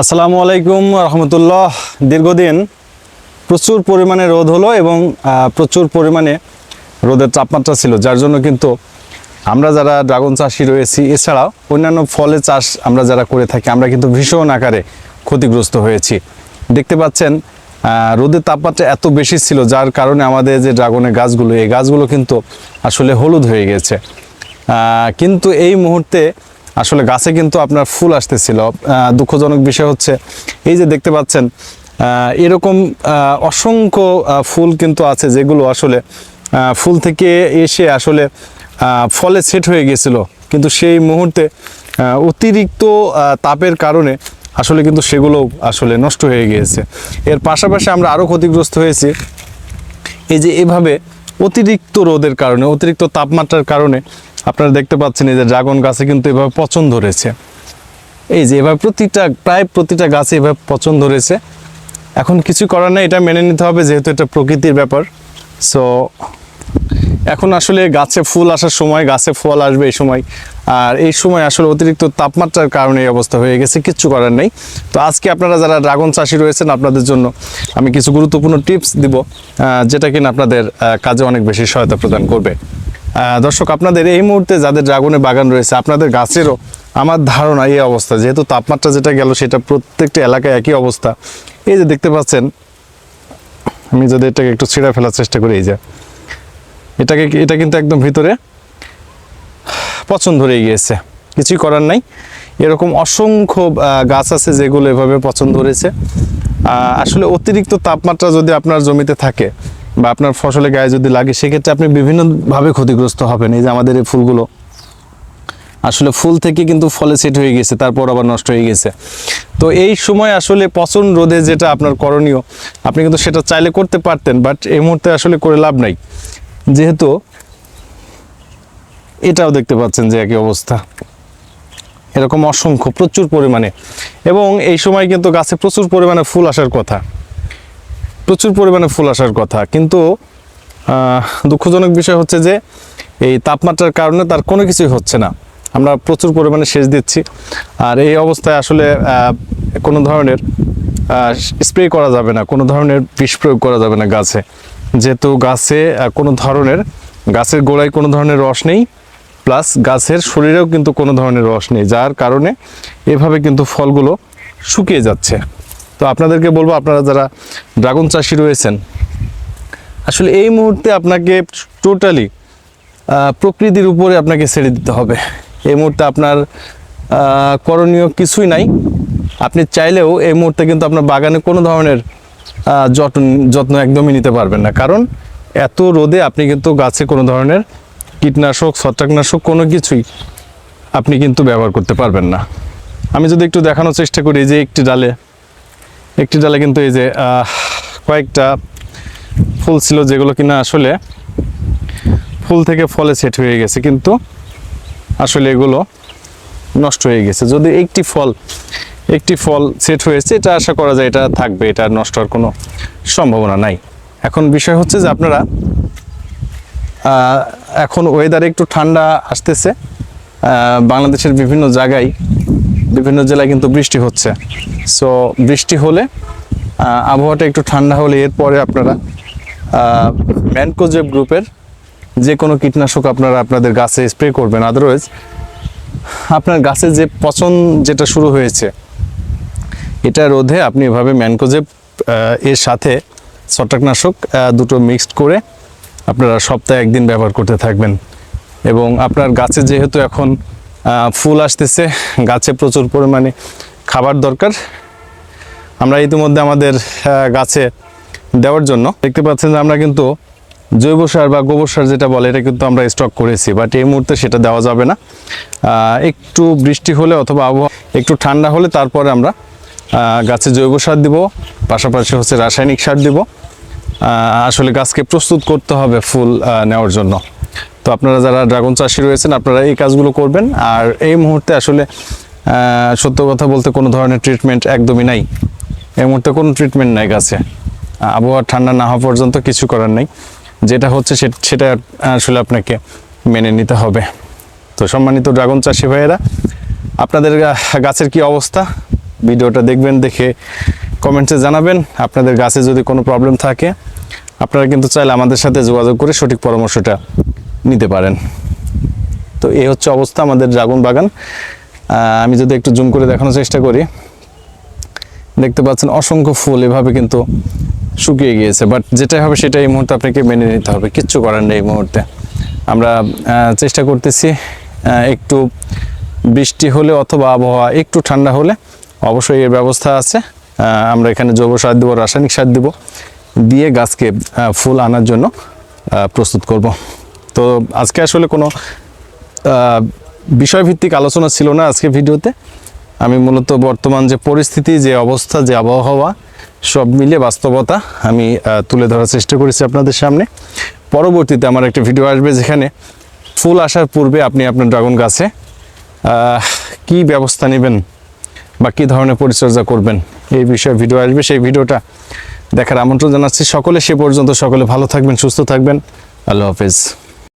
আসসালামু আলাইকুম রহমতুল্লাহ। দীর্ঘদিন প্রচুর পরিমাণে রোদ হলো এবং প্রচুর পরিমাণে রোদের তাপমাত্রা ছিল, যার জন্য কিন্তু আমরা যারা ড্রাগন চাষি রয়েছি, এছাড়াও অন্যান্য ফলের চাষ আমরা যারা করে থাকি, আমরা কিন্তু ভীষণ আকারে ক্ষতিগ্রস্ত হয়েছি। দেখতে পাচ্ছেন রোদের তাপমাত্রা এত বেশি ছিল, যার কারণে আমাদের যে ড্রাগনের গাছগুলো, এই গাছগুলো কিন্তু আসলে হলুদ হয়ে গেছে। কিন্তু এই মুহূর্তে আসলে গাছে কিন্তু আপনার ফুল আসতেছিল। দুঃখজনক বিষয় হচ্ছে, এই যে দেখতে পাচ্ছেন এরকম অসংখ্য ফুল কিন্তু আছে যেগুলো আসলে ফুল থেকে এসে আসলে ফলে সেট হয়ে গেছিল। কিন্তু সেই মুহূর্তে অতিরিক্ত তাপের কারণে আসলে কিন্তু সেগুলো আসলে নষ্ট হয়ে গিয়েছে। এর পাশাপাশি আমরা আরও ক্ষতিগ্রস্ত হয়েছি, এই যে এভাবে অতিরিক্ত রোদের কারণে, অতিরিক্ত তাপমাত্রার কারণে আপনারা দেখতে পাচ্ছেন এই যে ড্রাগন গাছে কিন্তু এভাবে পচন ধরেছে এই যে এভাবে প্রতিটা, প্রায় প্রতিটা গাছে এভাবে পচন ধরেছে এখন কিছু করার নেই, এটা মেনে নিতে হবে যেহেতু এটা প্রকৃতির ব্যাপার। সো এখন আসলে গাছে ফুল আসার সময়, গাছে ফল আসবে এই সময়। আর এই সময় আসলে অতিরিক্ত তাপমাত্রার কারণে এই অবস্থা হয়ে গেছে, কিচ্ছু করার নেই। তো আজকে আপনারা যারা ড্রাগন চাষি রয়েছেন, আপনাদের জন্য আমি কিছু গুরুত্বপূর্ণ টিপস দিব যেটা কিনা আপনাদের কাজে অনেক বেশি সহায়তা প্রদান করবে। দর্শক আপনাদের এই মুহূর্তে যাদের ড্রাগনের বাগান রয়েছে আপনাদের গাছেরও আমার ধারণা এই অবস্থা যেহেতু তাপমাত্রা যেটা গেল সেটা প্রত্যেকটা এলাকায় একই অবস্থা। এই যে দেখতে পাচ্ছেন আমি যদি এটাকে একটু ছিঁড়ে ফেলার চেষ্টা করি এই যে। এটাকে এটা কিন্তু একদম ভিতরে পছন্দ ধরে গিয়েছে। কিছুই করার নাই। এরকম অসংখ্য গাছ আছে যেগুলো এভাবে পছন্দ আহ, আসলে অতিরিক্ত তাপমাত্রা যদি আপনার জমিতে থাকে বা আপনার ফসলের গায়ে যদি লাগে, সেক্ষেত্রে আপনি বিভিন্নভাবে ক্ষতিগ্রস্ত হবেন। এই যে আমাদের এই ফুলগুলো, আসলে ফুল থেকে কিন্তু ফলে সেট হয়ে গেছে, তারপর আবার নষ্ট হয়ে গেছে। তো এই সময় আসলে পচন রোধে যেটা আপনার করণীয়, আপনি কিন্তু সেটা চাইলে করতে পারতেন বাট এই মুহূর্তে আসলে করে লাভ নাই। যেহেতু এটাও দেখতে পাচ্ছেন যে একই অবস্থা। এরকম অসংখ্য, প্রচুর পরিমাণে। এবং এই সময় কিন্তু গাছে প্রচুর পরিমাণে ফুল আসার কথা। প্রচুর পরিমাণে ফুল আসার কথা। কিন্তু দুঃখজনক বিষয় হচ্ছে যে, এই তাপমাত্রার কারণে তার কোনো কিছুই হচ্ছে না। আমরা প্রচুর পরিমাণে সেচ দিচ্ছি। আর এই অবস্থায় আসলে কোনো ধরনের স্প্রে করা যাবে না, কোনো ধরনের বিষ প্রয়োগ করা যাবে না গাছে। যেহেতু গাছে কোনো ধরনের, গাছের গোড়ায় কোনো ধরনের রস নেই, প্লাস গাছের শরীরেও কিন্তু কোনো ধরনের রস নেই, যার কারণে এভাবে কিন্তু ফলগুলো শুকিয়ে যাচ্ছে। তো আপনাদেরকে বলব, আপনারা যারা ড্রাগন চাষি রয়েছেন, আসলে এই মুহূর্তে আপনাকে টোটালি প্রকৃতির উপরে আপনাকে ছেড়ে দিতে হবে। এই মুহূর্তে আপনার করণীয় কিছুই নাই। আপনি চাইলেও এই মুহূর্তে কিন্তু আপনার বাগানে কোনো ধরনের যত্ন যত্ন একদমই নিতে পারবেন না। কারণ এত রোদে আপনি কিন্তু গাছে কোনো ধরনের কীটনাশক, ছত্রাকনাশক কোনো কিছুই আপনি কিন্তু ব্যবহার করতে পারবেন না। আমি যদি একটু দেখানোর চেষ্টা করি যে একটি ডালে একটি ডালে কিন্তু এই যে কয়েকটা ফুল ছিল যেগুলো কিনা আসলে ফুল থেকে ফলে সেট হয়ে গেছে, কিন্তু আসলে এগুলো নষ্ট হয়ে গেছে। যদি একটি ফল একটি ফল সেট হয়েছে, এটা আশা করা যায় এটা থাকবে, এটা নষ্ট হওয়ার কোনো সম্ভাবনা নাই। এখন বিষয় হচ্ছে যে আপনারা এখন ওয়েদারে একটু ঠান্ডা আসতেছে বাংলাদেশের বিভিন্ন জায়গায় বিভিন্ন জেলায় কিন্তু বৃষ্টি হচ্ছে। সো বৃষ্টি হলে আবহাওয়াটা একটু ঠান্ডা হলে এরপরে আপনারা ম্যানকোজেব গ্রুপের যে কোনো কীটনাশক আপনারা আপনাদের গাছে স্প্রে করবেন। আদারওয়াইজ আপনার গাছে যে পচন যেটা শুরু হয়েছে, এটা রোধে আপনি এভাবে ম্যানকোজেব এর সাথে ছত্রাকনাশক দুটো মিক্সড করে আপনারা সপ্তাহে একদিন ব্যবহার করতে থাকবেন। এবং আপনার গাছে যেহেতু এখন ফুল আসতেছে, গাছে প্রচুর পরিমাণে খাবার দরকার। আমরা ইতিমধ্যে আমাদের গাছে দেওয়ার জন্য দেখতে পাচ্ছেন যে আমরা কিন্তু জৈব সার বা গোবর সার যেটা বলে, এটা কিন্তু আমরা স্টক করেছি বাট এই মুহূর্তে সেটা দেওয়া যাবে না। একটু বৃষ্টি হলে অথবা আবহাওয়া একটু ঠান্ডা হলে তারপরে আমরা গাছে জৈব সার দিব, পাশাপাশি হচ্ছে রাসায়নিক সার দিব। আসলে গাছকে প্রস্তুত করতে হবে ফুল নেওয়ার জন্য। তো আপনারা যারা ড্রাগন চাষি রয়েছেন, আপনারা এই কাজগুলো করবেন। আর এই মুহূর্তে আসলে সত্য কথা বলতে কোনো ধরনের ট্রিটমেন্ট একদমই নাই। এই মুহূর্তে কোনো ট্রিটমেন্ট নাই গাছে। আবহাওয়া ঠান্ডা না হওয়া পর্যন্ত কিছু করার নেই। যেটা হচ্ছে সেটা আসলে আপনাকে মেনে নিতে হবে। তো সম্মানিত ড্রাগন চাষি ভাইয়েরা, আপনাদের গাছের কি অবস্থা? ভিডিওটা দেখবেন, দেখে কমেন্টসে জানাবেন। আপনাদের গাছে যদি কোনো প্রবলেম থাকে, আপনারা কিন্তু চাইলে আমাদের সাথে যোগাযোগ করে সঠিক পরামর্শটা নিতে পারেন। তো এই হচ্ছে অবস্থা আমাদের ড্রাগন বাগান। আমি যদি একটু জুম করে দেখানোর চেষ্টা করি, দেখতে পাচ্ছেন অসংখ্য ফুল এভাবে কিন্তু শুকিয়ে গিয়েছে বাট যেটাই হবে সেটা এই মুহূর্তে আপনাকে মেনে নিতে হবে, কিচ্ছু করার নেই এই মুহূর্তে। আমরা চেষ্টা করতেছি একটু বৃষ্টি হলে অথবা আবহাওয়া একটু ঠান্ডা হলে অবশ্যই এর ব্যবস্থা আছে। আমরা এখানে জৈব সার দেবো, রাসায়নিক সার দেবো, দিয়ে গাছকে ফুল আনার জন্য প্রস্তুত করব। তো আজকে আসলে কোনো বিষয়ভিত্তিক আলোচনা ছিল না আজকে ভিডিওতে। আমি মূলত বর্তমান যে পরিস্থিতি, যে অবস্থা, যে আবহাওয়া, সব মিলিয়ে বাস্তবতা আমি তুলে ধরার চেষ্টা করেছি আপনাদের সামনে। পরবর্তীতে আমার একটা ভিডিও আসবে যেখানে ফুল আসার পূর্বে আপনি আপনার ড্রাগন গাছে কি ব্যবস্থা নেবেন বা কী ধরনের পরিচর্যা করবেন, এই বিষয়ে ভিডিও আসবে। সেই ভিডিওটা দেখার আমন্ত্রণ জানাচ্ছি সকলে। সে পর্যন্ত সকলে ভালো থাকবেন, সুস্থ থাকবেন। আল্লাহ হাফেজ।